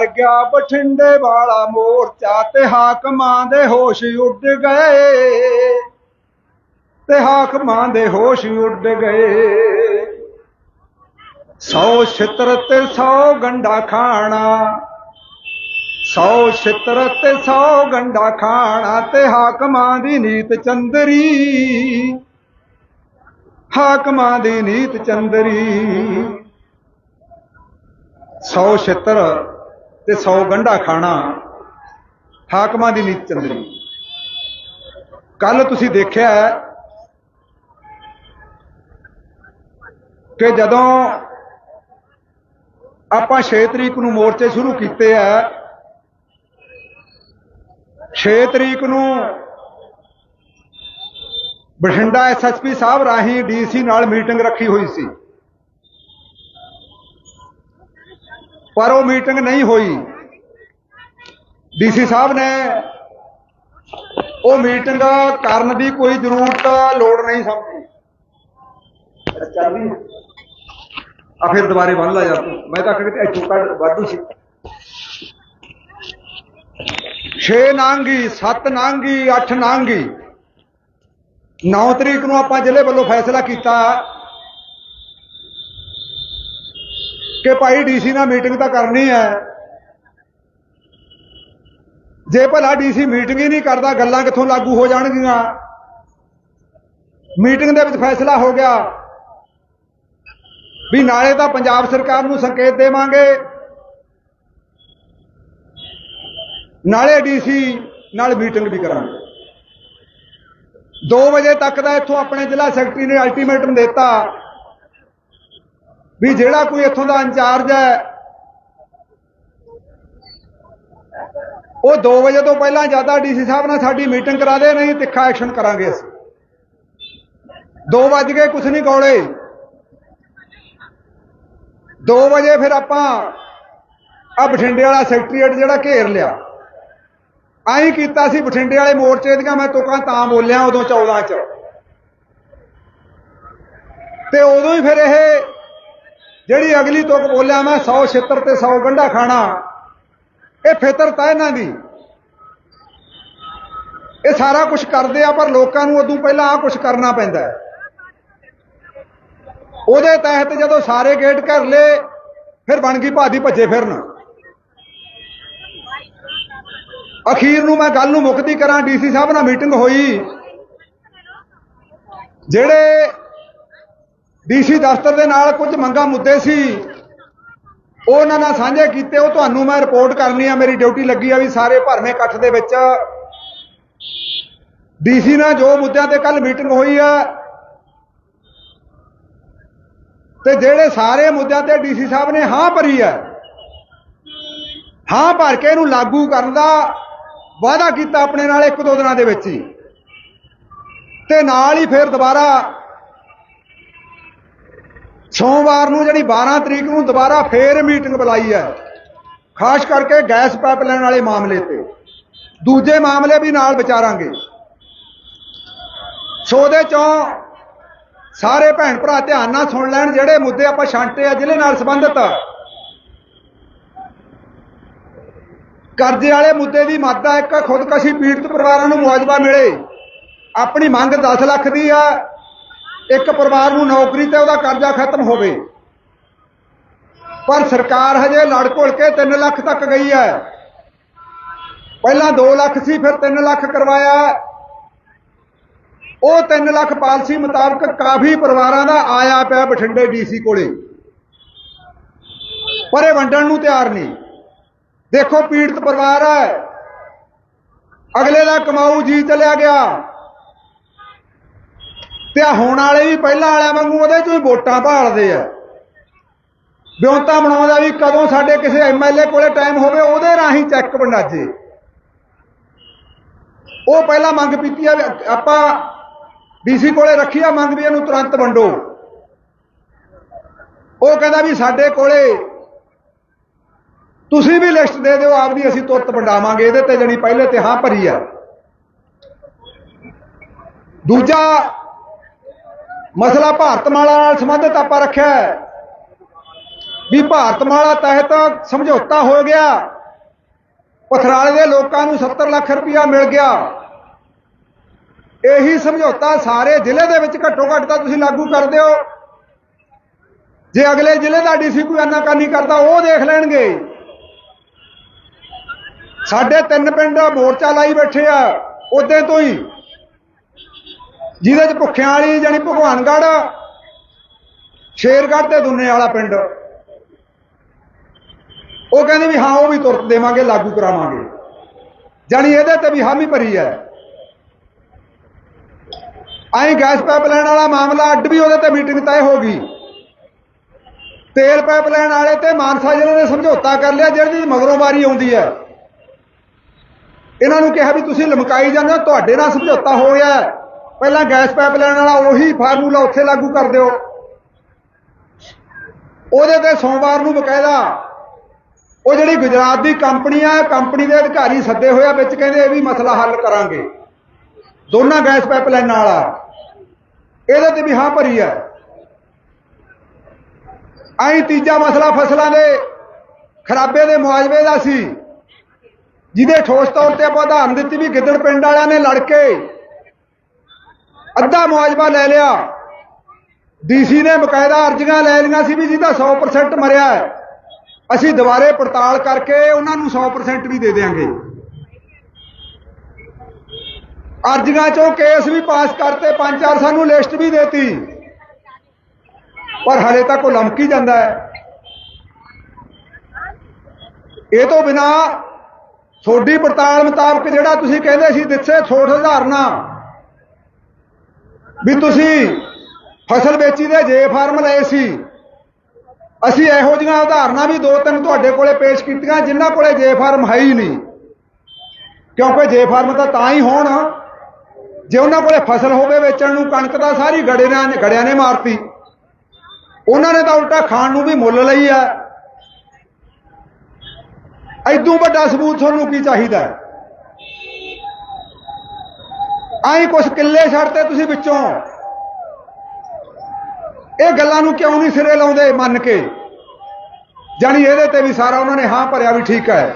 ਹਾਰ ਗਿਆ ਬਠਿੰਡੇ ਵਾਲਾ ਮੋਰਚਾ ਤੇ ਹਾਕਮਾਂ ਦੇ ਹੋਸ਼ ਉੱਡ ਗਏ। ਤੇ ਹਾਕਮਾਂ ਦੇ ਹੋਸ਼ ਉੱਡ ਗਏ। ਸੌ ਛਿੱਤਰ ਤੇ ਸੌ ਗੰਡਾ ਖਾਣਾ, ਸੌ ਛਿੱਤਰ ਤੇ ਸੌ ਗੰਡਾ ਖਾਣਾ ਤੇ ਹਾਕਮਾਂ ਦੀ ਨੀਤ ਚੰਦਰੀ। ਹਾਕਮਾਂ ਦੀ ਨੀਤ ਚੰਦਰੀ। ਸੌ ਛਿੱਤਰ ਤੇ ਸੌ ਗੰਢਾ ਖਾਣਾ ਹਾਕਮਾਂ ਦੀ ਨੀਤ ਚੰਦਰੀ। ਕੱਲ ਤੁਸੀਂ ਦੇਖਿਆ ਕਿ ਜਦੋਂ ਆਪਾਂ 6 ਤਰੀਕ ਨੂੰ ਮੋਰਚੇ ਸ਼ੁਰੂ ਕੀਤੇ ਆ 6 ਤਰੀਕ ਨੂੰ ਬਠਿੰਡਾ ਐਸਐਸਪੀ ਸਾਹਿਬ ਰਾਹੀਂ ਡੀਸੀ ਨਾਲ ਮੀਟਿੰਗ ਰੱਖੀ ਹੋਈ ਸੀ। ਪਰ ਉਹ ਮੀਟਿੰਗ ਨਹੀਂ ਹੋਈ। ਡੀਸੀ ਸਾਹਿਬ ਨੇ ਉਹ ਮੀਟਿੰਗ ਕਰਨ ਦੀ ਕੋਈ ਜ਼ਰੂਰਤ, ਲੋੜ ਨਹੀਂ ਸਮਝੀ ਆ ਫਿਰ ਦੁਬਾਰੇ ਬੰਨ ਲਾ ਯਾਰ ਮੈਂ ਤਾਂ ਕਿਤੇ ਇੱਥੋਂ ਕੱਢ, ਵਾਧੂ ਸੀ। 6 ਨਾਂਗੀ 7 ਨਾਂਗੀ 8 ਨਾਂਗੀ। 9 ਤਰੀਕ ਨੂੰ ਆਪਾਂ ਜ਼ਿਲ੍ਹੇ ਵੱਲੋਂ ਫੈਸਲਾ ਕੀਤਾ। ਕਿ ਭਾਈ ਡੀਸੀ ਨਾਲ ਮੀਟਿੰਗ ਤਾਂ ਕਰਨੀ ਹੈ। ਜੇ ਭਲਾ ਡੀਸੀ ਮੀਟਿੰਗ ਹੀ ਨਹੀਂ ਕਰਦਾ, ਗੱਲਾਂ ਕਿੱਥੋਂ ਲਾਗੂ ਹੋ ਜਾਣਗੀਆਂ? ਮੀਟਿੰਗ ਦੇ ਵਿੱਚ ਫੈਸਲਾ ਹੋ ਗਿਆ। ਵੀ ਨਾਲੇ ਤਾਂ ਪੰਜਾਬ ਸਰਕਾਰ ਨੂੰ ਸੰਕੇਤ ਦੇਵਾਂਗੇ। ਨਾਲੇ ਡੀਸੀ ਨਾਲ ਮੀਟਿੰਗ ਵੀ ਕਰਾਂਗੇ। 2 ਵਜੇ ਤੱਕ ਦਾ ਇੱਥੋਂ ਆਪਣੇ ਜ਼ਿਲ੍ਹਾ ਸੈਕਟਰੀ ਨੇ ਅਲਟੀਮੇਟਮ ਦਿੱਤਾ। ਵੀ ਜਿਹੜਾ ਕੋਈ ਇੱਥੋਂ ਦਾ ਇੰਚਾਰਜ ਹੈ, ਉਹ 2 ਵਜੇ ਤੋਂ ਪਹਿਲਾਂ ਜ਼ਿਆਦਾ ਡੀਸੀ ਸਾਹਿਬ ਨਾਲ ਸਾਡੀ ਮੀਟਿੰਗ ਕਰਾ ਦੇ, ਨਹੀਂ ਤਿੱਖਾ ਐਕਸ਼ਨ ਕਰਾਂਗੇ ਅਸੀਂ। 2 ਵਜ ਗਏ ਕੁਛ ਨਹੀਂ ਕੌਲੇ। 2 ਵਜੇ ਫਿਰ ਆਪਾਂ ਆ ਬਠਿੰਡੇ ਵਾਲਾ ਸੈਕਟਰੀਏਟ ਜਿਹੜਾ ਘੇਰ ਲਿਆ। ਆਈ ਕੀਤਾ ਸੀ ਬਠਿੰਡੇ ਵਾਲੇ ਮੋਰਚੇ ਦੀਆਂ, ਮੈਂ ਤੁਕਾਂ ਤਾਂ ਬੋਲਿਆ ਉਦੋਂ 14 ਚ। ਤੇ ਉਦੋਂ ਹੀ ਫਿਰ ਇਹ ਜਿਹੜੀ ਅਗਲੀ ਤੁਕ ਬੋਲਿਆ ਮੈਂ 100 ਛਿੱਤਰ ਤੇ 100 ਗੰਢਾ ਖਾਣਾ, ਇਹ ਫਿਤਰਤ ਹੈ ਇਹਨਾਂ ਦੀ। ਇਹ ਸਾਰਾ ਕੁਝ ਕਰਦੇ ਆ, ਪਰ ਲੋਕਾਂ ਨੂੰ ਉਦੋਂ ਪਹਿਲਾਂ ਆ ਕੁਝ ਕਰਨਾ ਪੈਂਦਾ ਹੈ। ਉਹਦੇ ਤਹਿਤ ਜਦੋਂ ਸਾਰੇ ਗੇਟ ਘਰ ਲਏ, ਫਿਰ ਬਣ ਗਈ ਭਾਦੀ ਭੱਜੇ ਫਿਰਨ। ਅਖੀਰ ਨੂੰ ਮੈਂ ਗੱਲ ਨੂੰ ਮੁਕਤੀ ਕਰਾਂ, ਡੀਸੀ ਸਾਹਿਬ ਨਾਲ ਮੀਟਿੰਗ ਹੋਈ। ਜਿਹੜੇ ਡੀਸੀ ਦਫ਼ਤਰ ਦੇ ਨਾਲ ਕੁਝ ਮੰਗਾ ਮੁੱਦੇ ਸੀ। ਉਹ ਉਹਨਾਂ ਨਾਲ ਸਾਂਝੇ ਕੀਤੇ, ਉਹ ਤੁਹਾਨੂੰ ਮੈਂ ਰਿਪੋਰਟ ਕਰਨੀ ਆ, ਮੇਰੀ ਡਿਊਟੀ ਲੱਗੀ ਆ ਵੀ ਸਾਰੇ ਭਰਵੇਂ ਇਕੱਠ ਦੇ ਵਿੱਚ। ਡੀਸੀ ਨਾਲ ਜੋ ਮੁੱਦਿਆਂ ਤੇ ਕੱਲ ਮੀਟਿੰਗ ਹੋਈ ਆ, ਤੇ ਜਿਹੜੇ ਸਾਰੇ ਮੁੱਦਿਆਂ ਤੇ ਡੀਸੀ ਸਾਹਿਬ ਨੇ ਹਾਂ ਭਰੀ ਹੈ ਹਾਂ ਭਰ ਕੇ ਇਹਨੂੰ ਲਾਗੂ ਕਰਨ ਦਾ ਵਾਅਦਾ ਕੀਤਾ ਆਪਣੇ ਨਾਲ ਇੱਕ ਦੋ ਦਿਨਾਂ ਦੇ ਵਿੱਚ ਹੀ। ਤੇ ਨਾਲ ਹੀ ਫਿਰ ਦੁਬਾਰਾ ਸੋਮਵਾਰ ਨੂੰ ਜਿਹੜੀ 12 ਤਰੀਕ ਨੂੰ ਦੁਬਾਰਾ ਫੇਰ ਮੀਟਿੰਗ ਬੁਲਾਈ ਹੈ। ਖਾਸ ਕਰਕੇ ਗੈਸ ਪਾਈਪਲਾਈਨ ਵਾਲੇ ਮਾਮਲੇ ਤੇ। ਦੂਜੇ ਮਾਮਲੇ ਵੀ ਨਾਲ ਵਿਚਾਰਾਂਗੇ। ਸੋ ਦੇ ਚੋਂ ਸਾਰੇ ਭੈਣ ਭਰਾ ਧਿਆਨ ਨਾਲ ਸੁਣ ਲੈਣ ਜਿਹੜੇ ਮੁੱਦੇ ਆਪਾਂ ਛਾਂਟੇ ਆ ਜ਼ਿਲ੍ਹੇ ਨਾਲ ਸੰਬੰਧਿਤ ਕਰਜ਼ੇ ਵਾਲੇ ਮੁੱਦੇ ਦੀ ਮਾਦਾ ਇੱਕ ਖੁਦਕਸ਼ੀ ਪੀੜਤ ਪਰਿਵਾਰਾਂ ਨੂੰ ਮੁਆਵਜ਼ਾ ਮਿਲੇ। ਆਪਣੀ ਮੰਗ 10 ਲੱਖ ਦੀ ਆ ਇੱਕ ਪਰਿਵਾਰ ਨੂੰ ਨੌਕਰੀ ਤੇ ਉਹਦਾ ਕਰਜ਼ਾ ਖਤਮ ਹੋਵੇ। ਪਰ ਸਰਕਾਰ ਹਜੇ ਲੜ ਘੁਲ ਕੇ 3 ਲੱਖ ਤੱਕ ਗਈ ਹੈ। ਪਹਿਲਾਂ 2 ਲੱਖ ਸੀ, ਫਿਰ 3 ਲੱਖ ਕਰਵਾਇਆ। ਉਹ 3 ਲੱਖ ਪਾਲਿਸੀ ਮੁਤਾਬਕ ਕਾਫੀ ਪਰਿਵਾਰਾਂ ਦਾ ਆਇਆ ਪਿਆ ਬਠਿੰਡੇ ਡੀਸੀ ਕੋਲੇ। ਪਰ ਇਹ ਵੰਡਣ ਨੂੰ ਤਿਆਰ ਨਹੀਂ। ਦੇਖੋ ਪੀੜਤ ਪਰਿਵਾਰ ਹੈ। ਅਗਲੇ ਦਾ ਕਮਾਊ ਜੀ ਚਲਿਆ ਗਿਆ। ਤੇ ਆ ਹੋਣ ਵਾਲੇ ਵੀ ਪਹਿਲਾਂ ਵਾਲਿਆਂ ਵਾਂਗੂ ਉਹਦੇ ਚੋਂ ਹੀ ਵੋਟਾਂ ਭਾਲਦੇ ਆ। ਵਿਉਂਤਾ ਬਣਾਉਂਦਾ ਵੀ ਕਦੋਂ ਸਾਡੇ ਕਿਸੇ ਐਮਐਲਏ ਕੋਲੇ ਟਾਈਮ ਹੋਵੇ, ਉਹਦੇ ਰਾਹੀਂ ਚੈੱਕ ਵੰਡਾਜੇ ਉਹ ਪਹਿਲਾਂ ਮੰਗ ਪੀਤੀ ਆ ਵੀ ਆਪਾਂ ਡੀਸੀ ਕੋਲੇ ਰੱਖੀ ਆ, ਮੰਗ ਵੀ ਇਹਨੂੰ ਤੁਰੰਤ ਵੰਡੋ। ਉਹ ਕਹਿੰਦਾ ਵੀ ਸਾਡੇ ਕੋਲੇ ਤੁਸੀਂ ਵੀ ਲਿਸਟ ਦੇ ਦਿਓ ਆਪਦੀ ਅਸੀਂ ਤੁਰਤ ਵੰਡਾਵਾਂਗੇ, ਇਹਦੇ ਤੇ ਜਣੀ ਪਹਿਲੇ ਤੇ ਹਾਂ ਭਰੀ ਆ। ਦੂਜਾ ਮਸਲਾ ਭਾਰਤਮਾਲਾ ਨਾਲ ਸੰਬੰਧਿਤ ਆਪਾਂ ਰੱਖਿਆ ਹੈ। ਵੀ ਭਾਰਤਮਾਲਾ ਤਹਿਤ ਸਮਝੌਤਾ ਹੋ ਗਿਆ। ਪਥਰਾਲੇ ਦੇ ਲੋਕਾਂ ਨੂੰ 70 ਲੱਖ ਰੁਪਇਆ ਮਿਲ ਗਿਆ। ਇਹੀ ਸਮਝੌਤਾ ਸਾਰੇ ਜ਼ਿਲ੍ਹੇ ਦੇ ਵਿੱਚ ਘੱਟੋ ਘੱਟ ਤਾਂ ਤੁਸੀਂ ਲਾਗੂ ਕਰਦੇ ਹੋ। ਜੇ ਅਗਲੇ ਜ਼ਿਲ੍ਹੇ ਦਾ ਡੀਸੀ ਕੋਈ ਆਨਾਕਾਨੀ ਕਰਦਾ, ਉਹ ਦੇਖ ਲੈਣਗੇ। ਸਾਡੇ ਤਿੰਨ ਪਿੰਡ ਮੋਰਚਾ ਲਾਈ ਬੈਠੇ ਆ ਉਦੋਂ ਤੋਂ ਹੀ ਜਿਹਦੇ ਚ ਭੁੱਖਿਆਂ ਵਾਲੀ ਜਾਨੀ ਭਗਵਾਨਗੜ੍ਹ, ਸ਼ੇਰਗੜ੍ਹ ਤੇ ਦੁੰਨੇ ਵਾਲਾ ਪਿੰਡ। ਉਹ ਕਹਿੰਦੇ ਵੀ ਹਾਂ, ਉਹ ਵੀ ਤੁਰਤ ਦੇਵਾਂਗੇ, ਲਾਗੂ ਕਰਾਵਾਂਗੇ। ਜਾਨੀ ਇਹਦੇ ਤੇ ਵੀ ਹਾਮੀ ਭਰੀ ਹੈ। ਆਈ ਗੈਸ ਪਾਈਪਲਾਈਨ ਵਾਲਾ ਮਾਮਲਾ ਅੱਡ ਵੀ ਉਹਦੇ ਤੇ ਮੀਟਿੰਗ ਤੈਅ ਹੋ ਗਈ। ਤੇਲ ਪਾਈਪਲਾਈਨ ਵਾਲੇ ਤੇ ਮਾਨਸਾ ਜ਼ਿਲ੍ਹੇ ਨੇ ਸਮਝੌਤਾ ਕਰ ਲਿਆ, ਜਿਹੜੀ ਮਗਰੋਂ ਵਾਰੀ ਆਉਂਦੀ ਹੈ। ਇਹਨਾਂ ਨੂੰ ਕਿਹਾ ਵੀ ਤੁਸੀਂ ਲਮਕਾਈ ਜਾਂਦੇ ਹੋ, ਤੁਹਾਡੇ ਨਾਲ ਸਮਝੌਤਾ ਹੋ ਗਿਆ ਪਹਿਲਾਂ ਗੈਸ ਪਾਈਪਲਾਈਨ ਵਾਲਾ ਉਹੀ ਫਾਰਮੂਲਾ ਉੱਥੇ ਲਾਗੂ ਕਰ ਦਿਓ। ਉਹਦੇ ਤੇ ਸੋਮਵਾਰ ਨੂੰ ਬਕਾਇਦਾ ਉਹ ਜਿਹੜੀ ਗੁਜਰਾਤ ਦੀ ਕੰਪਨੀ ਆ, ਕੰਪਨੀ ਦੇ ਅਧਿਕਾਰੀ ਸੱਦੇ ਹੋਇਆ ਵਿੱਚ ਕਹਿੰਦੇ ਇਹ ਵੀ ਮਸਲਾ ਹੱਲ ਕਰਾਂਗੇ। ਦੋਨਾਂ ਗੈਸ ਪਾਈਪਲਾਈਨਾਂ ਵਾਲਾ। ਇਹਦੇ ਤੇ ਵੀ ਹਾਂ ਭਰੀ ਹੈ ਆਈ ਤੀਜਾ ਮਸਲਾ ਫਸਲਾਂ ਦੇ ਖਰਾਬੇ ਦੇ ਮੁਆਵਜ਼ੇ ਦਾ ਸੀ। ਜਿਹਦੇ ਠੋਸ ਤੌਰ ਤੇ ਆਪਾਂ ਉਦਾਹਰਨ ਦਿੱਤੀ ਵੀ ਗਿੱਦੜ ਪਿੰਡ ਵਾਲਿਆਂ ਨੇ ਲੜ ਕੇ ਅੱਧਾ ਮੁਆਵਜ਼ਾ ਲੈ ਲਿਆ। ਡੀਸੀ ਨੇ ਬਕਾਇਦਾ ਅਰਜ਼ੀਆਂ ਲੈ ਲਈਆਂ ਸੀ ਵੀ ਜਿਹਦਾ 100% ਮਰਿਆ ਹੈ। ਅਸੀਂ ਦੁਬਾਰੇ ਪੜਤਾਲ ਕਰਕੇ ਉਹਨਾਂ ਨੂੰ 100% ਵੀ ਦੇ ਦੇਵਾਂਗੇ ਅਰਜ਼ੀਆਂ ਚੋਂ ਕੇਸ ਵੀ ਪਾਸ ਕਰਤੇ, ਪੰਜ ਚਾਰ ਸਾਨੂੰ ਲਿਸਟ ਵੀ ਦੇਤੀ। ਪਰ ਹਲੇ ਤੱਕ ਉਹ ਲਮਕੀ ਜਾਂਦਾ ਹੈ। ਇਹ ਤੋਂ ਬਿਨਾ ਤੁਹਾਡੀ ਪੜਤਾਲ ਮੁਤਾਬਕ ਜਿਹੜਾ ਤੁਸੀਂ ਕਹਿੰਦੇ ਸੀ ਦਿੱਸੇ ਥੋੜ ਸੁਧਾਰਨਾ ਵੀ ਤੁਸੀਂ ਫਸਲ ਵੇਚੀ ਦੇ ਜੇ ਫਾਰਮ ਲਏ ਸੀ। ਅਸੀਂ ਇਹੋ ਜਿਹੀਆਂ ਉਦਾਹਰਨਾਂ ਵੀ ਦੋ ਤਿੰਨ ਤੁਹਾਡੇ ਕੋਲੇ ਪੇਸ਼ ਕੀਤੀਆਂ ਜਿਨ੍ਹਾਂ ਕੋਲੇ ਜੇ ਫਾਰਮ ਹੈ ਹੀ ਨਹੀਂ। ਕਿਉਂਕਿ ਜੇ ਫਾਰਮ ਤਾਂ ਤਾਂ ਹੀ ਹੋਣ। ਜੇ ਉਹਨਾਂ ਕੋਲੇ ਫਸਲ ਹੋਵੇ ਵੇਚਣ ਨੂੰ ਕਣਕ ਦਾ ਸਾਰੀ ਗੜਿਆਂ ਨੇ ਗੜਿਆਂ ਨੇ ਮਾਰਤੀ। ਉਹਨਾਂ ਨੇ ਤਾਂ ਉਲਟਾ ਖਾਣ ਨੂੰ ਵੀ ਮੁੱਲ ਲਈ ਆ। ਐਦੋਂ ਵੱਡਾ ਸਬੂਤ ਤੁਹਾਨੂੰ ਕੀ ਚਾਹੀਦਾ? ਹੈ ਆਈ ਕੁਛ ਕਿੱਲੇ ਛੱਡਤੇ ਤੁਸੀਂ ਵਿੱਚੋਂ? ਇਹ ਗੱਲਾਂ ਨੂੰ ਕਿਉਂ ਨਹੀਂ ਸਿਰੇ ਲਾਉਂਦੇ ਮੰਨ ਕੇ? ਜਾਨੀ ਇਹਦੇ ਤੇ ਵੀ ਸਾਰਾ ਉਹਨਾਂ ਨੇ ਹਾਂ ਭਰਿਆ ਵੀ ਠੀਕ ਹੈ।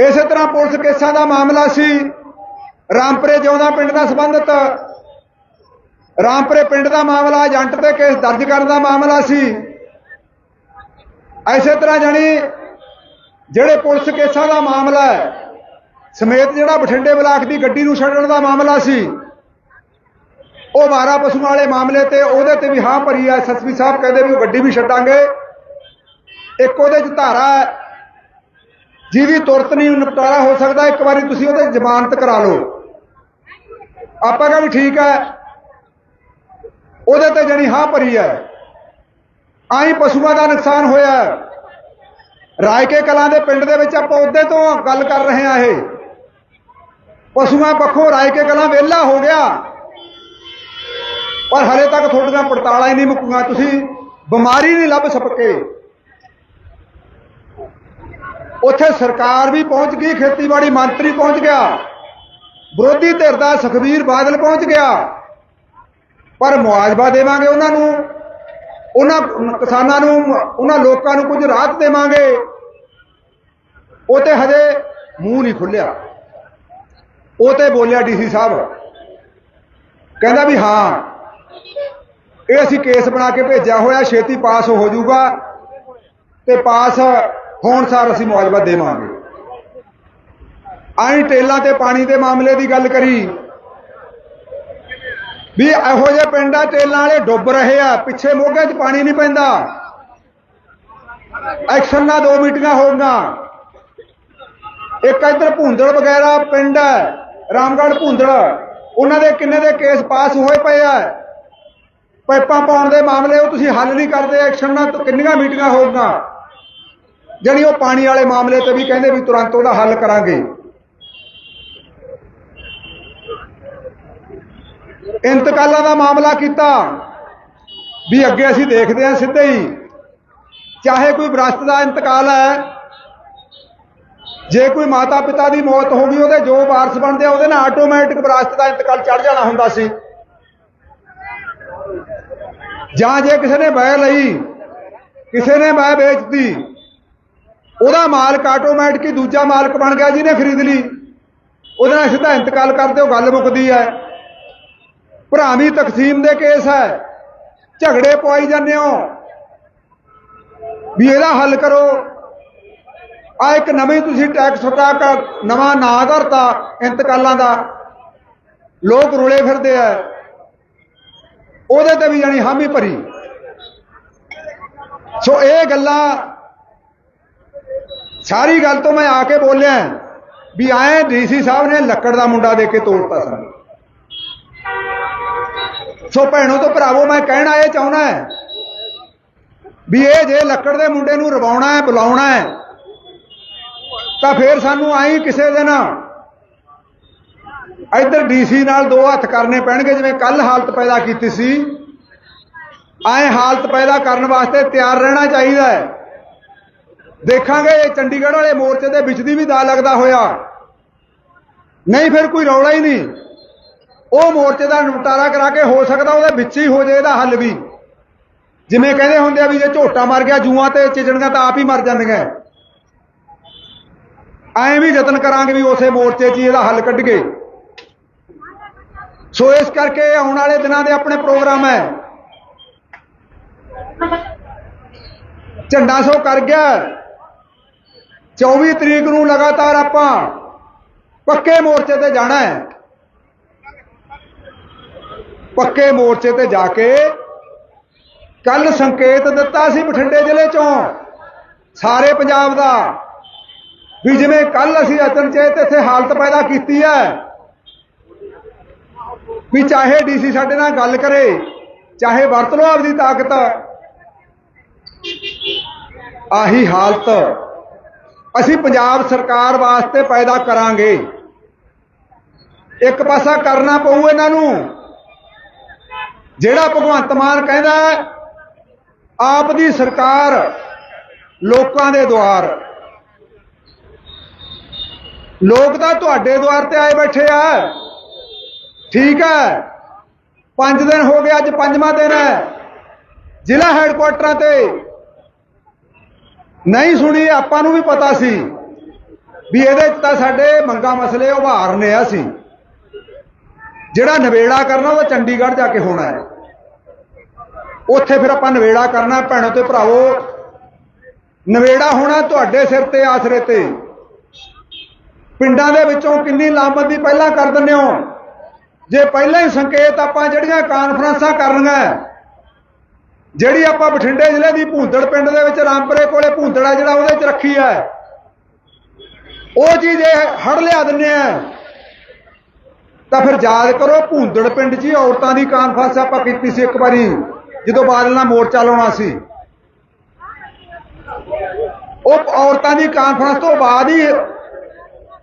ਇਸੇ ਤਰ੍ਹਾਂ ਪੁਲਿਸ ਕੇਸਾਂ ਦਾ ਮਾਮਲਾ ਸੀ। ਰਾਮਪੁਰੇ ਜਿਉਂਦਾ ਪਿੰਡ ਦਾ ਸੰਬੰਧਿਤ। ਰਾਮਪੁਰੇ ਪਿੰਡ ਦਾ ਮਾਮਲਾ, ਏਜੰਟ ਤੇ ਕੇਸ ਦਰਜ ਕਰਨ ਦਾ ਮਾਮਲਾ ਸੀ। ਇਸੇ ਤਰ੍ਹਾਂ ਜਾਨੀ ਜਿਹੜੇ ਪੁਲਿਸ ਕੇਸਾਂ ਦਾ ਮਾਮਲਾ ਹੈ ਸਮੇਤ ਜਿਹੜਾ ਬਠਿੰਡੇ ਬਲਾਕ ਦੀ ਗੱਡੀ ਨੂੰ ਛੱਡਣ ਦਾ ਮਾਮਲਾ ਸੀ ਉਹ ਮਾਰਾ ਪਸ਼ੂਆਂ ਵਾਲੇ ਮਾਮਲੇ ਤੇ ਉਹਦੇ ਤੇ ਵੀ ਹਾਂ ਭਰੀ ਐ ਸਸਪੀ ਸਾਹਿਬ ਕਹਿੰਦੇ ਵੀ ਉਹ ਗੱਡੀ ਵੀ ਛੱਡਾਂਗੇ। ਇੱਕ ਉਹਦੇ ਚ ਧਾਰਾ ਹੈ, ਜਿਹਦੀ ਤੁਰਤ ਨਹੀਂ ਨਿਪਟਾਰਾ ਹੋ ਸਕਦਾ। ਇੱਕ ਵਾਰੀ ਤੁਸੀਂ ਉਹਦੇ 'ਚ ਜ਼ਮਾਨਤ ਕਰਾ ਲਓ। ਆਪਾਂ ਕਹਿੰਦੇ ਠੀਕ ਹੈ। ਉਹਦੇ ਤੇ ਜਣੀ ਹਾਂ ਭਰੀ ਹੈ। ਆਈ ਪਸ਼ੂਆਂ ਦਾ ਨੁਕਸਾਨ ਹੋਇਆ। ਹੈ। ਰਾਇਕੇ ਕਲਾਂ ਦੇ ਪਿੰਡ ਦੇ ਵਿੱਚ ਆਪਾਂ ਉਹਦੇ ਤੋਂ ਗੱਲ ਕਰ ਰਹੇ ਹਾਂ ਇਹ। ਪਸ਼ੂਆਂ ਪੱਖੋਂ ਰਾਇਕੇ ਕਲਾਂ ਵਿਹਲਾ ਹੋ ਗਿਆ। ਪਰ ਹਲੇ ਤੱਕ ਤੁਹਾਡੀਆਂ ਪੜਤਾਲਾਂ ਹੀ ਨਹੀਂ ਮੁੱਕੀਆਂ। ਤੁਸੀਂ ਬਿਮਾਰੀ ਨਹੀਂ ਲੱਭ ਸਕੇ ਉੱਥੇ ਸਰਕਾਰ ਵੀ ਪਹੁੰਚ ਗਈ, ਖੇਤੀਬਾੜੀ ਮੰਤਰੀ ਪਹੁੰਚ ਗਿਆ। ਵਿਰੋਧੀ ਧਿਰ ਦਾ ਸੁਖਬੀਰ ਬਾਦਲ ਪਹੁੰਚ ਗਿਆ। ਪਰ ਮੁਆਵਜ਼ਾ ਦੇਵਾਂਗੇ ਉਹਨਾਂ ਨੂੰ। ਉਹਨਾਂ ਕਿਸਾਨਾਂ ਨੂੰ, ਉਹਨਾਂ ਲੋਕਾਂ ਨੂੰ ਕੁਝ ਰਾਹਤ ਦੇਵਾਂਗੇ। ਉਹ ਤੇ ਹਜੇ ਮੂੰਹ ਨਹੀਂ ਖੁੱਲਿਆ ਉਹ ਤੇ ਬੋਲਿਆ ਡੀਸੀ ਸਾਹਿਬ। ਕਹਿੰਦਾ ਵੀ ਹਾਂ, ਇਹ ਅਸੀਂ ਕੇਸ ਬਣਾ ਕੇ ਭੇਜਿਆ ਹੋਇਆ, ਛੇਤੀ ਪਾਸ ਹੋ ਜਾਊਗਾ ਤੇ ਪਾਸ ਹੋਣ ਸਾਰ ਅਸੀਂ ਮੁਆਵਜ਼ਾ ਦੇਵਾਂਗੇ। ਆਈ ਟੇਲਾਂ ਤੇ ਪਾਣੀ ਦੇ ਮਾਮਲੇ ਦੀ ਗੱਲ ਕਰੀ। ਵੀ ਇਹੋ ਜਿਹੇ ਪਿੰਡਾਂ ਟੇਲਾਂ ਵਾਲੇ ਡੁੱਬ ਰਹੇ ਆ, ਪਿੱਛੇ ਮੋਗੇ 'ਚ ਪਾਣੀ ਨਹੀਂ ਪੈਂਦਾ। ਐਕਸ਼ਨ ਨਾਲ ਦੋ ਮੀਟਿੰਗਾਂ ਹੋਣਗੀਆਂ ਇੱਕ ਇੱਧਰ ਭੁੰਦੜ ਵਗੈਰਾ ਪਿੰਡ ਹੈ। ਰਾਮਗੜ੍ਹ ਭੁੰਦੜ, ਉਹਨਾਂ ਦੇ ਕਿੰਨੇ ਦੇ ਕੇਸ ਪਾਸ ਹੋਏ ਪਏ ਆ? ਪਾਈਪਾਂ ਪਾਉਣ ਦੇ ਮਾਮਲੇ ਉਹ ਤੁਸੀਂ ਹੱਲ ਨਹੀਂ ਕਰਦੇ ਐਕਸ਼ਨ ਨਾਲ ਕਿੰਨੀਆਂ ਮੀਟਿੰਗਾਂ ਹੋਣਗੀਆਂ ਜਿਹੜੀ ਉਹ ਪਾਣੀ ਵਾਲੇ ਮਾਮਲੇ ਤੇ ਵੀ ਕਹਿੰਦੇ ਵੀ ਤੁਰੰਤ ਉਹਦਾ ਹੱਲ ਕਰਾਂਗੇ। ਇੰਤਕਾਲਾਂ ਦਾ ਮਾਮਲਾ ਕੀਤਾ। ਵੀ ਅੱਗੇ ਅਸੀਂ ਦੇਖਦੇ ਹਾਂ ਸਿੱਧੇ ਹੀ। ਚਾਹੇ ਕੋਈ ਵਿਰਾਸਤ ਦਾ ਇੰਤਕਾਲ ਹੈ ਜੇ ਕੋਈ ਮਾਤਾ ਪਿਤਾ ਦੀ ਮੌਤ ਹੋ ਗਈ, ਉਹਦੇ ਜੋ ਵਾਰਸ ਬਣਦੇ ਆ, ਉਹਦੇ ਨਾਲ ਆਟੋਮੈਟਿਕ ਵਿਰਾਸਤ ਦਾ ਇੰਤਕਾਲ ਚੜ ਜਾਣਾ ਹੁੰਦਾ ਸੀ। ਜਾਂ ਜੇ ਕਿਸੇ ਨੇ ਬੈ ਲਈ, ਕਿਸੇ ਨੇ ਬੈ ਵੇਚਤੀ, ਉਹਦਾ ਮਾਲਕ ਆਟੋਮੈਟਿਕ ਹੀ ਦੂਜਾ ਮਾਲਕ ਬਣ ਗਿਆ ਜਿਹਨੇ ਖਰੀਦ ਲਈ। ਉਹਦੇ ਨਾਲ ਸਿੱਧਾ ਇੰਤਕਾਲ ਕਰਦੇ ਦਿਓ ਗੱਲ ਮੁੱਕਦੀ ਹੈ। ਭਰਾਵੀ ਤਕਸੀਮ ਦੇ ਕੇਸ ਹੈ। ਝਗੜੇ ਪਵਾਈ ਜਾਂਦੇ ਹੋ। ਵੀ ਇਹਦਾ ਹੱਲ ਕਰੋ। ਆ ਇੱਕ ਨਵੀਂ ਤੁਸੀਂ ਟੈਕਸ ਹਟਾ ਕੇ ਨਵਾਂ ਨਾਂ ਧਰਤਾ ਇੰਤਕਾਲਾਂ ਦਾ। ਲੋਕ ਰੁਲੇ ਫਿਰਦੇ ਆ। ਉਹਦੇ ਤੇ ਵੀ ਜਾਨੀ ਹਾਮੀ ਭਰੀ। ਸੋ ਇਹ ਗੱਲਾਂ ਸਾਰੀ ਗੱਲ ਤੋਂ ਮੈਂ ਆ ਕੇ ਬੋਲਿਆ ਵੀ ਆਏ ਡੀਸੀ ਸਾਹਿਬ ਨੇ ਲੱਕੜ ਦਾ ਮੁੰਡਾ ਦੇ ਕੇ ਤੋੜਤਾ ਸਾਨੂੰ ਸੋ ਭੈਣੋ ਤੋਂ ਭਰਾਵੋ, ਮੈਂ ਕਹਿਣਾ ਇਹ ਚਾਹੁੰਦਾ ਹੈ ਵੀ ਇਹ ਜੇ ਲੱਕੜ ਦੇ ਮੁੰਡੇ ਨੂੰ ਰਵਾਉਣਾ ਹੈ, ਬੁਲਾਉਣਾ ਹੈ ਤਾਂ ਫਿਰ ਸਾਨੂੰ ਆਈ ਕਿਸੇ ਦਿਨ। ਇੱਧਰ ਡੀਸੀ ਨਾਲ ਦੋ ਹੱਥ ਕਰਨੇ ਪੈਣਗੇ, ਜਿਵੇਂ ਕੱਲ ਹਾਲਤ ਪੈਦਾ ਕੀਤੀ ਸੀ। ਆਏ ਹਾਲਤ ਪੈਦਾ ਕਰਨ ਵਾਸਤੇ ਤਿਆਰ ਰਹਿਣਾ ਚਾਹੀਦਾ ਹੈ। ਦੇਖਾਂਗੇ, ਇਹ ਚੰਡੀਗੜ੍ਹ ਵਾਲੇ ਮੋਰਚੇ ਦੇ ਵਿੱਚ ਦੀ ਵੀ ਦਾ ਲੱਗਦਾ ਹੋਇਆ। ਨਹੀਂ ਫਿਰ ਕੋਈ ਰੌਲਾ ਹੀ ਨਹੀਂ। ਉਹ ਮੋਰਚੇ ਦਾ ਨਿਪਟਾਰਾ ਕਰਾ ਕੇ ਹੋ ਸਕਦਾ ਉਹਦੇ ਵਿੱਚ ਹੀ ਹੋ ਜਾਏ ਇਹਦਾ ਹੱਲ ਵੀ। ਜਿਵੇਂ ਕਹਿੰਦੇ ਹੁੰਦੇ ਆ ਵੀ ਜੇ ਝੋਟਾ ਮਰ ਗਿਆ, ਜੂਆਂ ਤੇ ਚਿਚੜੀਆਂ ਤਾਂ ਆਪ ਹੀ ਮਰ ਜਾਂਦੀਆਂ। ਐਂ ਵੀ ਯਤਨ ਕਰਾਂਗੇ ਵੀ ਉਸੇ ਮੋਰਚੇ 'ਚ ਹੀ ਇਹਦਾ ਹੱਲ ਕੱਢੀਏ। ਸੋ ਇਸ ਕਰਕੇ ਆਉਣ ਵਾਲੇ ਦਿਨਾਂ ਦੇ ਆਪਣੇ ਪ੍ਰੋਗਰਾਮ ਹੈ। ਝੰਡਾ ਸੋ ਕਰ ਗਿਆ। 24 ਤਰੀਕ ਨੂੰ ਲਗਾਤਾਰ ਆਪਾਂ ਪੱਕੇ ਮੋਰਚੇ ਤੇ ਜਾਣਾ ਹੈ। ਪੱਕੇ ਮੋਰਚੇ ਤੇ ਜਾ ਕੇ ਕੱਲ ਸੰਕੇਤ ਦਿੱਤਾ ਸੀ ਬਠਿੰਡੇ ਜ਼ਿਲ੍ਹੇ ਚੋਂ। ਸਾਰੇ ਪੰਜਾਬ ਦਾ ਵੀ ਜਿਵੇਂ ਕੱਲ ਅਸੀਂ ਅਚਨ ਅਚਨਚੇਤ ਇੱਥੇ ਹਾਲਤ ਪੈਦਾ ਕੀਤੀ ਹੈ, ਵੀ ਚਾਹੇ ਡੀਸੀ ਸਾਡੇ ਨਾਲ ਗੱਲ ਕਰੇ, ਚਾਹੇ ਵਰਤ ਲਓ ਆਪਦੀ ਤਾਕਤ, ਆਹੀ ਹਾਲਤ ਅਸੀਂ ਪੰਜਾਬ ਸਰਕਾਰ ਵਾਸਤੇ ਪੈਦਾ ਕਰਾਂਗੇ। ਇੱਕ ਪਾਸਾ ਕਰਨਾ ਪਊ ਇਹਨਾਂ ਨੂੰ। ਜਿਹੜਾ ਭਗਵੰਤ ਮਾਨ ਕਹਿੰਦਾ ਆਪ ਦੀ ਸਰਕਾਰ ਲੋਕਾਂ ਦੇ ਦੁਆਰ। ਲੋਕ ਤਾਂ ਤੁਹਾਡੇ ਦੁਆਰ ਤੇ ਆਏ ਬੈਠੇ ਆ। ਠੀਕ ਹੈ। ਪੰਜ ਦਿਨ ਹੋ ਗਏ, ਅੱਜ ਪੰਜਵਾਂ ਦਿਨ ਹੈ। ਜ਼ਿਲ੍ਹਾ ਹੈੱਡਕੁਆਟਰਾਂ ਤੇ ਨਹੀਂ ਸੁਣੀ, ਆਪਾਂ ਨੂੰ ਵੀ ਪਤਾ ਸੀ ਵੀ ਇਹਦੇ ਚ ਤਾਂ ਸਾਡੇ ਮੰਗਾ ਮਸਲੇ ਉਭਾਰਨੇ ਆ ਸੀ ਜਿਹੜਾ ਨਵੇੜਾ ਕਰਨਾ, ਉਹ ਚੰਡੀਗੜ੍ਹ ਜਾ ਕੇ ਹੋਣਾ ਹੈ। ਉੱਥੇ ਫਿਰ ਆਪਾਂ ਨਵੇੜਾ ਕਰਨਾ, ਭੈਣੋ ਤੇ ਭਰਾਵੋ। ਨਵੇੜਾ ਹੋਣਾ ਤੁਹਾਡੇ ਸਿਰ ਤੇ, ਆਸਰੇ ਤੇ। ਪਿੰਡਾਂ ਦੇ ਵਿੱਚੋਂ ਕਿੰਨੀ ਲਾਮਬੰਦੀ ਪਹਿਲਾਂ ਕਰ ਦਿੰਦੇ ਹੋ? ਜੇ ਪਹਿਲਾਂ ਹੀ ਸੰਕੇਤ ਆਪਾਂ ਜਿਹੜੀਆਂ ਕਾਨਫਰੰਸਾਂ ਕਰਨੀਆਂ, ਜਿਹੜੀ ਆਪਾਂ ਬਠਿੰਡੇ ਜ਼ਿਲ੍ਹੇ ਦੀ ਭੂੰਦੜ ਪਿੰਡ ਦੇ ਵਿੱਚ ਰਾਮਪੁਰੇ ਕੋਲੇ ਭੂੰਦੜਾ ਜਿਹੜਾ ਉਹਦੇ ਚ ਰੱਖੀ ਹੈ, ਉਹ ਚੀਜ਼ ਇਹ ਹੜ ਲਿਆ ਦਿੰਨੇ ਆ। ਤਾਂ ਫਿਰ ਯਾਦ ਕਰੋ, ਭੂੰਦੜ ਪਿੰਡ 'ਚ ਔਰਤਾਂ ਦੀ ਕਾਨਫਰੰਸ ਆਪਾਂ ਕੀਤੀ ਸੀ ਇੱਕ ਵਾਰੀ, ਜਦੋਂ ਬਾਦਲ ਨਾਲ ਮੋਰਚਾ ਲਾਉਣਾ ਸੀ। ਉਹ ਔਰਤਾਂ ਦੀ ਕਾਨਫਰੰਸ ਤੋਂ ਬਾਅਦ ਹੀ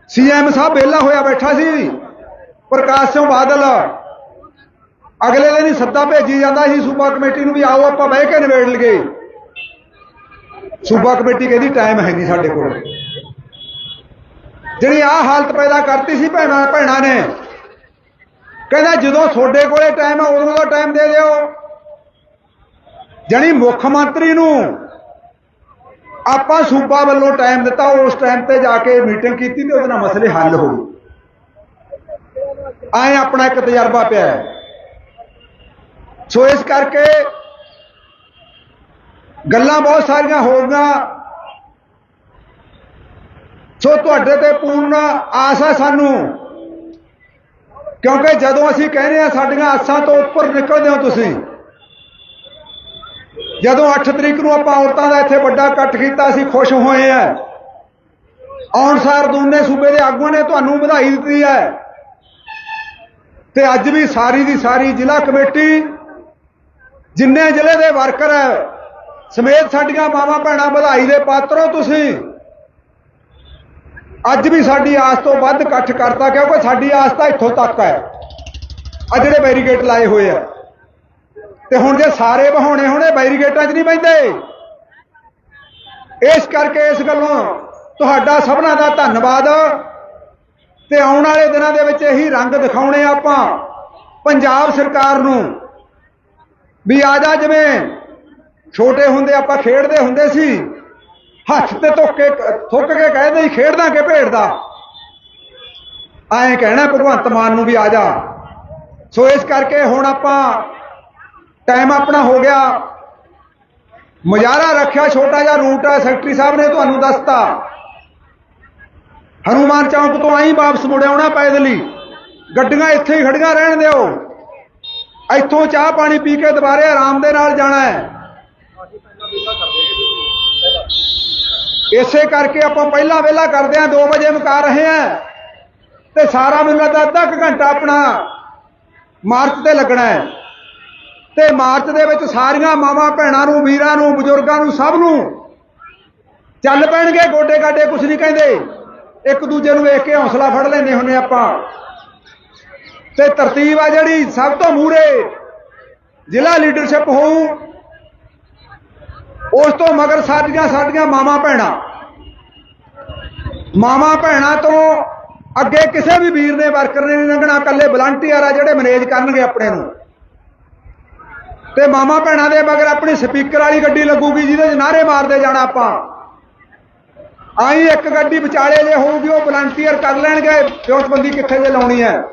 ਸੀਐਮ ਸਾਹਿਬ ਵਿਹਲਾ ਹੋਇਆ ਬੈਠਾ ਸੀ। ਪ੍ਰਕਾਸ਼ ਸਿੰਘ ਬਾਦਲ ਅਗਲੇ ਦਿਨ ਹੀ ਸੱਦਾ ਭੇਜੀ ਜਾਂਦਾ ਸੀ, ਸੂਬਾ ਕਮੇਟੀ ਨੂੰ ਵੀ ਆਓ, ਆਪਾਂ ਬਹਿ ਕੇ ਨਿਬੇੜ ਲਈਏ। ਸੂਬਾ ਕਮੇਟੀ ਕਹਿੰਦੀ ਟਾਈਮ ਹੈ ਨਹੀਂ ਸਾਡੇ ਕੋਲ। ਜਿਹੜੀ ਆਹ ਹਾਲਤ ਪੈਦਾ ਕਰਤੀ ਸੀ ਭੈਣਾਂ ਭੈਣਾਂ ਨੇ, ਕਹਿੰਦਾ, ਜਦੋਂ ਤੁਹਾਡੇ ਕੋਲੇ ਟਾਈਮ ਹੈ, ਉਦੋਂ ਦਾ ਟਾਈਮ ਦੇ ਦਿਓ। ਜਾਣੀ ਮੁੱਖ ਮੰਤਰੀ ਨੂੰ ਆਪਾਂ ਸੂਬਾ ਵੱਲੋਂ ਟਾਈਮ ਦਿੱਤਾ, ਉਸ ਟਾਈਮ ਤੇ ਜਾ ਕੇ ਮੀਟਿੰਗ ਕੀਤੀ ਤੇ ਉਹਦੇ ਨਾਲ ਮਸਲੇ ਹੱਲ ਹੋ ਗਏ। ਆਏ ਆਪਣਾ ਇੱਕ ਤਜਰਬਾ ਪਿਆ ਸੋ ਇਸ ਕਰਕੇ ਗੱਲਾਂ ਬਹੁਤ ਸਾਰੀਆਂ ਹੋ ਗਈਆਂ। ਸੋ ਤੁਹਾਡੇ ਤੇ ਪੂਰਨ ਆਸ ਹੈ ਸਾਨੂੰ, ਕਿਉਂਕਿ ਜਦੋਂ ਅਸੀਂ ਕਹਿੰਦੇ ਆ ਸਾਡੀਆਂ ਆਸਾਂ ਤੋਂ ਉੱਪਰ ਨਿਕਲਦੇ ਹੋ ਤੁਸੀਂ ਜਦੋਂ 8 ਤਰੀਕ ਨੂੰ ਆਪਾਂ ਔਰਤਾਂ ਦਾ ਇੱਥੇ ਵੱਡਾ ਇਕੱਠ ਕੀਤਾ, ਅਸੀਂ ਖੁਸ਼ ਹੋਏ ਆ। ਔਨਸਾਰ ਦੋਨੇ ਸੂਬੇ ਦੇ ਆਗੂਆਂ ਨੇ ਤੁਹਾਨੂੰ ਵਧਾਈ ਦਿੱਤੀ ਹੈ। ਤੇ ਅੱਜ ਵੀ ਸਾਰੀ ਦੀ ਸਾਰੀ ਜ਼ਿਲ੍ਹਾ ਕਮੇਟੀ, ਜਿੰਨੇ ਜ਼ਿਲ੍ਹੇ ਦੇ ਵਰਕਰ ਹੈ, ਸਮੇਤ ਸਾਡੀਆਂ ਮਾਵਾਂ ਭੈਣਾਂ ਵਧਾਈ ਦੇ ਪਾਤਰੋ ਤੁਸੀਂ। ਅੱਜ ਵੀ ਸਾਡੀ ਆਸ ਤੋਂ ਵੱਧ ਇਕੱਠ ਕਰਤਾ, ਕਿਉਂਕਿ ਸਾਡੀ ਆਸ ਤਾਂ ਇੱਥੋਂ ਤੱਕ ਹੈ। ਆ ਜਿਹੜੇ ਬੈਰੀਗੇਟ ਲਾਏ ਹੋਏ ਆ। ਤੇ ਹੁਣ ਜੇ ਸਾਰੇ ਬਹਾਉਣੇ ਹੋਣੇ ਬੈਰੀਗੇਟਾਂ 'ਚ ਨਹੀਂ ਬੈਂਦੇ ਇਸ ਕਰਕੇ ਇਸ ਗੱਲੋਂ ਤੁਹਾਡਾ ਸਭਨਾਂ ਦਾ ਧੰਨਵਾਦ। ਤੇ ਆਉਣ ਵਾਲੇ ਦਿਨਾਂ ਦੇ ਵਿੱਚ ਇਹੀ ਰੰਗ ਦਿਖਾਉਣੇ ਆਪਾਂ, ਪੰਜਾਬ ਸਰਕਾਰ ਨੂੰ। ਵੀ ਆ ਜਾ ਜਿਵੇਂ ਛੋਟੇ ਹੁੰਦੇ ਆਪਾਂ ਖੇਡਦੇ ਹੁੰਦੇ ਸੀ, ਹੱਥ ਤੇ ਧੁੱਕ ਕੇ, ਥੁੱਕ ਕੇ ਕਹਿੰਦੇ ਸੀ, ਖੇਡਦਾ ਕਿ ਭੇਡਦਾ? ਐਂ ਕਹਿਣਾ ਭਗਵੰਤ ਮਾਨ ਨੂੰ ਵੀ ਆ ਜਾ। ਸੋ ਇਸ ਕਰਕੇ ਹੁਣ ਆਪਾਂ ਟਾਈਮ ਆਪਣਾ ਹੋ ਗਿਆ। ਮੁਜ਼ਾਹਰਾ ਰੱਖਿਆ, ਛੋਟਾ ਜਿਹਾ ਰੂਟ ਹੈ ਸੈਕਟਰੀ ਸਾਹਿਬ ਨੇ ਤੁਹਾਨੂੰ ਦੱਸਤਾ। ਹਨੂਮਾਨ ਚੌਂਕ ਤੋਂ ਆਈ ਵਾਪਸ ਮੁੜ ਆਉਣਾ ਪੈਦਲ। ਹੀ ਗੱਡੀਆਂ ਇੱਥੇ ਹੀ ਖੜੀਆਂ ਰਹਿਣ ਦਿਓ। ਇੱਥੋਂ ਚਾਹ ਪਾਣੀ ਪੀ ਕੇ ਦੁਬਾਰੇ ਆਰਾਮ ਦੇ ਨਾਲ ਜਾਣਾ ਹੈ। ਇਸੇ ਕਰਕੇ ਆਪਾਂ ਪਹਿਲਾਂ ਵੇਲਾ ਕਰਦੇ ਆਂ 2 ਵਜੇ ਮੁਕਾ ਰਹੇ ਆਂ ਤੇ ਸਾਰਾ ਮੈਨੂੰ ਲੱਗਦਾ ਅੱਧਾ ਕੁ ਘੰਟਾ ਆਪਣਾ ਮਾਰਚ ਤੇ ਲੱਗਣਾ ਹੈ। ਤੇ ਮਾਰਚ ਦੇ ਵਿੱਚ ਸਾਰੀਆਂ ਮਾਵਾਂ ਭੈਣਾਂ ਨੂੰ, ਵੀਰਾਂ ਨੂੰ, ਬਜ਼ੁਰਗਾਂ ਨੂੰ, ਸਭ ਨੂੰ ਚੱਲ ਪੈਣਗੇ, ਗੋਡੇ ਗਾਡੇ ਕੁਛ ਨਹੀਂ ਕਹਿੰਦੇ। ਇੱਕ ਦੂਜੇ ਨੂੰ ਵੇਖ ਕੇ ਹੌਸਲਾ ਫੜ ਲੈਂਦੇ ਹੁੰਨੇ ਆਪਾਂ। ਤੇ ਤਰਤੀਬ ਆ ਜਿਹੜੀ, ਸਭ ਤੋਂ ਮੂਹਰੇ ਜ਼ਿਲ੍ਹਾ ਲੀਡਰਸ਼ਿਪ ਹੋਊ, ਉਸ ਤੋਂ ਮਗਰ ਸਾਡੀਆਂ ਸਾਡੀਆਂ ਮਾਵਾਂ ਭੈਣਾਂ। ਮਾਵਾਂ ਭੈਣਾਂ ਤੋਂ ਅੱਗੇ ਕਿਸੇ ਵੀ ਵੀਰ ਨੇ ਵਰਕਰ ਨੇ ਨਹੀਂ ਲੰਘਣਾ, ਇਕੱਲੇ ਵਲੰਟੀਅਰ ਆ ਜਿਹੜੇ ਮੈਨੇਜ ਕਰਨਗੇ ਆਪਣੇ ਨੂੰ। ਤੇ ਮਾਮਾ ਭੈਣਾਂ ਦੇ ਮਗਰ ਆਪਣੀ ਸਪੀਕਰ ਵਾਲੀ ਗੱਡੀ ਲੱਗੂਗੀ ਜਿਹਦੇ 'ਚ ਨਾਰੇ ਮਾਰਦੇ ਜਾਣਾ ਆਪਾਂ। ਆਈ ਇੱਕ ਗੱਡੀ ਵਿਚਾਲੇ ਜੇ ਹੋਊਗੀ, ਉਹ ਵਲੰਟੀਅਰ ਕਰ ਲੈਣਗੇ ਚੌਂਕਬੰਦੀ ਕਿੱਥੇ ਜੇ ਲਾਉਣੀ ਹੈ।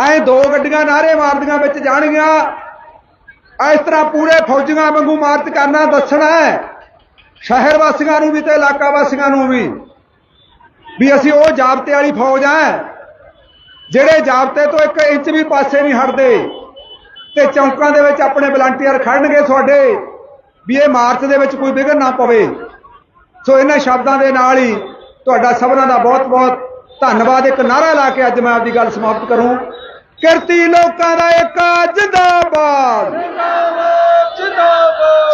ਐ ਦੋ ਗੱਡੀਆਂ ਨਾਰੇ ਮਾਰਦੀਆਂ ਵਿੱਚ ਜਾਣਗੀਆਂ। ਇਸ ਤਰ੍ਹਾਂ ਪੂਰੇ ਫੌਜੀਆਂ ਵਾਂਗੂ ਮਾਰਚ ਕਰਨਾ ਦੱਸਣਾ ਹੈ। ਸ਼ਹਿਰ ਵਾਸੀਆਂ ਨੂੰ ਵੀ ਤੇ ਇਲਾਕਾ ਵਾਸੀਆਂ ਨੂੰ ਵੀ। ਵੀ ਅਸੀਂ ਉਹ ਜਾਬਤੇ ਵਾਲੀ ਫੌਜ ਆ, ਜਿਹੜੇ ਜਾਬਤੇ ਤੋਂ ਇੱਕ ਇੰਚ ਵੀ ਪਾਸੇ ਨਹੀਂ ਹਟਦੇ। ਤੇ ਚੌਂਕਾਂ ਦੇ ਵਿੱਚ ਆਪਣੇ ਵਲੰਟੀਅਰ ਖੜਨਗੇ ਤੁਹਾਡੇ ਵੀ ਇਹ ਮਾਰਚ ਦੇ ਵਿੱਚ ਕੋਈ ਵਿਘਨ ਨਾ ਪਵੇ। ਸੋ ਇਹਨਾਂ ਸ਼ਬਦਾਂ ਦੇ ਨਾਲ ਹੀ ਤੁਹਾਡਾ ਸਭਨਾਂ ਦਾ ਬਹੁਤ ਬਹੁਤ ਧੰਨਵਾਦ। ਇੱਕ ਨਾਰਾ ਲਾ ਕੇ ਅੱਜ ਮੈਂ ਆਪਦੀ ਗੱਲ ਸਮਾਪਤ ਕਰੂੰ। ਕਿਰਤੀ ਲੋਕਾਂ ਦਾ ਇੱਕ ਜਿੰਦਾਬਾਦ।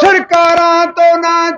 ਸਰਕਾਰਾਂ ਤੋਂ ਨਾ